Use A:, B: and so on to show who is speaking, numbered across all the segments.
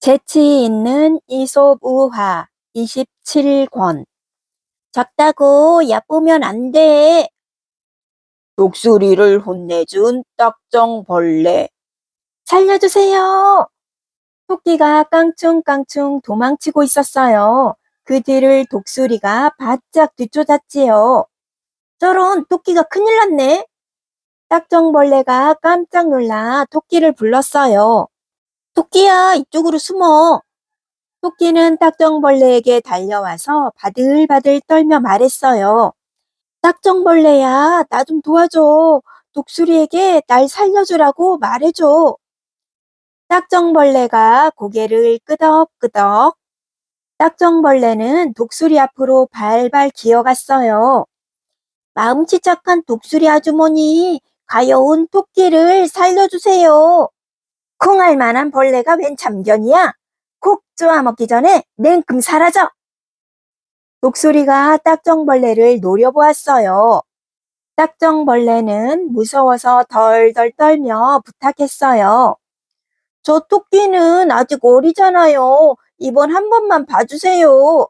A: 재치 있는 이솝 우화 27권 작다고 얕보면 안 돼.
B: 독수리를 혼내준 딱정벌레.
A: 살려주세요. 토끼가 깡충깡충 도망치고 있었어요. 그 뒤를 독수리가 바짝 뒤쫓았지요. 저런 토끼가 큰일 났네. 딱정벌레가 깜짝 놀라 토끼를 불렀어요. 토끼야, 이쪽으로 숨어. 토끼는 딱정벌레에게 달려와서 바들바들 떨며 말했어요. 딱정벌레야, 나 좀 도와줘. 독수리에게 날 살려주라고 말해줘. 딱정벌레가 고개를 끄덕끄덕. 딱정벌레는 독수리 앞으로 발발 기어갔어요. 마음씨 착한 독수리 아주머니, 가여운 토끼를 살려주세요. 콩할 만한 벌레가 웬 참견이야? 콕 쪼아 먹기 전에 냉큼 사라져. 독수리가 딱정벌레를 노려보았어요. 딱정벌레는 무서워서 덜덜 떨며 부탁했어요. 저 토끼는 아직 어리잖아요. 이번 한 번만 봐주세요.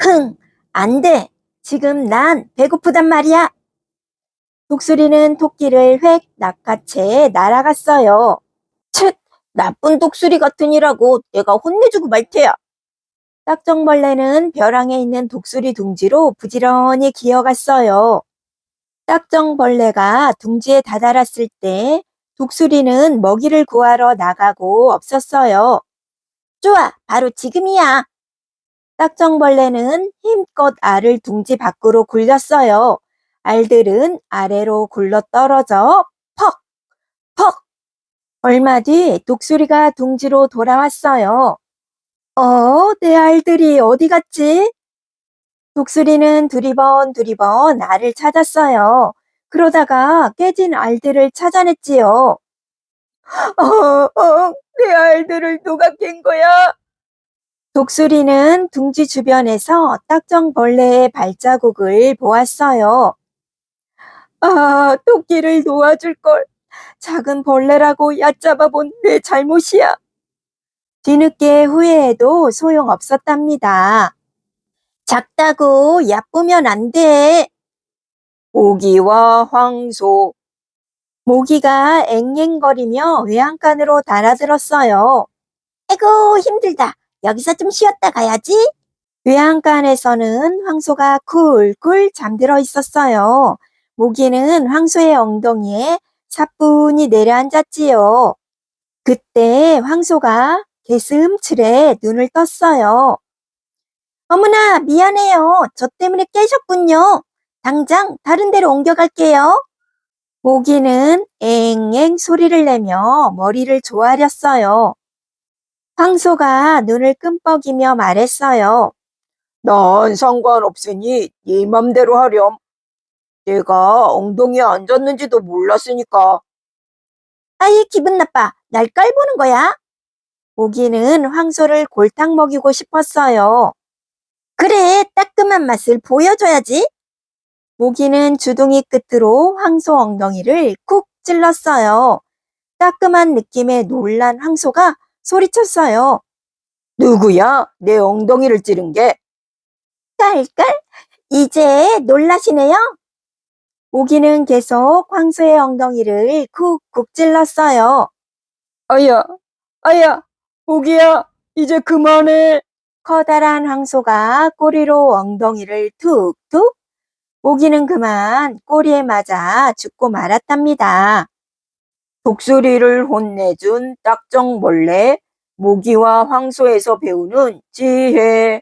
A: 흥, 안 돼. 지금 난 배고프단 말이야. 독수리는 토끼를 획 낚아채 날아갔어요. 쳇, 나쁜 독수리 같으니라고 내가 혼내주고 말 테야. 딱정벌레는 벼랑에 있는 독수리 둥지로 부지런히 기어갔어요. 딱정벌레가 둥지에 다다랐을 때 독수리는 먹이를 구하러 나가고 없었어요. 좋아, 바로 지금이야. 딱정벌레는 힘껏 알을 둥지 밖으로 굴렸어요. 알들은 아래로 굴러 떨어져 퍽, 퍽. 얼마 뒤 독수리가 둥지로 돌아왔어요. 어, 내 알들이 어디 갔지? 독수리는 두리번 두리번 알을 찾았어요. 그러다가 깨진 알들을 찾아냈지요. 어, 어, 내 알들을 누가 깬 거야? 독수리는 둥지 주변에서 딱정벌레의 발자국을 보았어요. 아, 토끼를 놓아줄 걸. 작은 벌레라고 얕잡아 본 내 잘못이야. 뒤늦게 후회해도 소용없었답니다. 작다고 얕보면 안 돼.
B: 모기와 황소.
A: 모기가 앵앵거리며 외양간으로 달아들었어요. 아이고, 힘들다. 여기서 좀 쉬었다 가야지. 외양간에서는 황소가 쿨쿨 잠들어 있었어요. 모기는 황소의 엉덩이에 사뿐히 내려앉았지요. 그때 황소가 개슴츠레 눈을 떴어요. 어머나, 미안해요. 저 때문에 깨셨군요. 당장 다른 데로 옮겨갈게요. 모기는 앵앵 소리를 내며 머리를 조아렸어요. 황소가 눈을 끔뻑이며 말했어요.
B: 난 상관없으니 네 맘대로 하렴. 내가 엉덩이에 앉았는지도 몰랐으니까.
A: 아이, 기분 나빠. 날 깔보는 거야? 모기는 황소를 골탕 먹이고 싶었어요. 그래, 따끔한 맛을 보여줘야지. 모기는 주둥이 끝으로 황소 엉덩이를 쿡 찔렀어요. 따끔한 느낌에 놀란 황소가 소리쳤어요.
B: 누구야? 내 엉덩이를 찌른 게?
A: 깔깔, 이제 놀라시네요? 모기는 계속 황소의 엉덩이를 쿡쿡 찔렀어요.
B: 아야, 아야, 모기야, 이제 그만해.
A: 커다란 황소가 꼬리로 엉덩이를 툭툭. 모기는 그만 꼬리에 맞아 죽고 말았답니다.
B: 독수리를 혼내준 딱정벌레, 모기와 황소에서 배우는 지혜.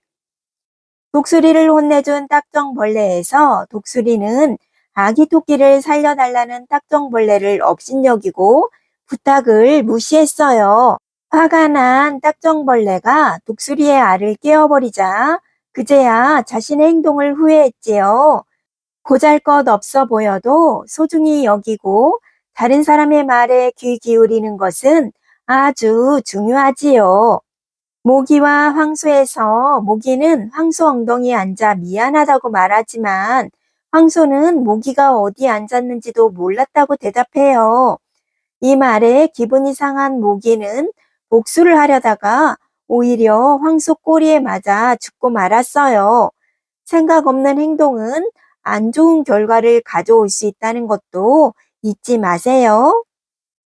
A: 독수리를 혼내준 딱정벌레에서 독수리는 아기 토끼를 살려달라는 딱정벌레를 업신여기고 부탁을 무시했어요. 화가 난 딱정벌레가 독수리의 알을 깨어버리자 그제야 자신의 행동을 후회했지요. 보잘것 없어 보여도 소중히 여기고 다른 사람의 말에 귀 기울이는 것은 아주 중요하지요. 모기와 황소에서 모기는 황소 엉덩이에 앉아 미안하다고 말하지만 황소는 모기가 어디 앉았는지도 몰랐다고 대답해요. 이 말에 기분이 상한 모기는 복수를 하려다가 오히려 황소 꼬리에 맞아 죽고 말았어요. 생각 없는 행동은 안 좋은 결과를 가져올 수 있다는 것도 잊지 마세요.